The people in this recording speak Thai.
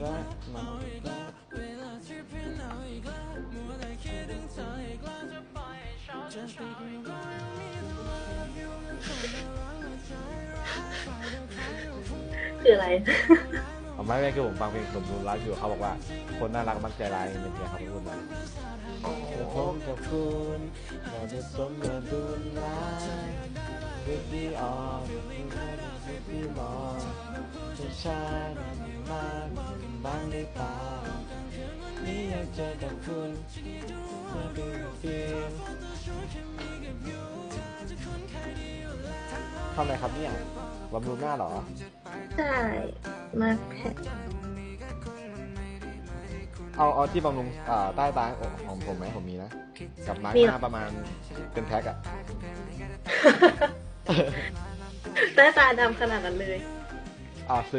แล้วมาแล้วคืออะไร เอาไม่ไม่คือผมฟังเพลงสมบูรณ์รักอยู่เขาบอกว่า คนน่ารักมักใจร้ายเป็นไงครับพูดมาผมกับคุณเราจะสมดุลร้ายวิธีออกวิธีมองจะใช่มาก บ้างหรือเปล่านี่อยากเจอกับคุณเมื่อดูเพียงทำอะไรครับเนี่ยบำรุงหน้าเหรอ ใช่มาแพะเอาเอาที่บำรุงอ่าใต้ตาของผมไหมผมมีนะ กับมาร์กหน้าประมาณเป็นแพ็คอะหน้าตาดำขนาดนั้นเลย อ่าซื้อ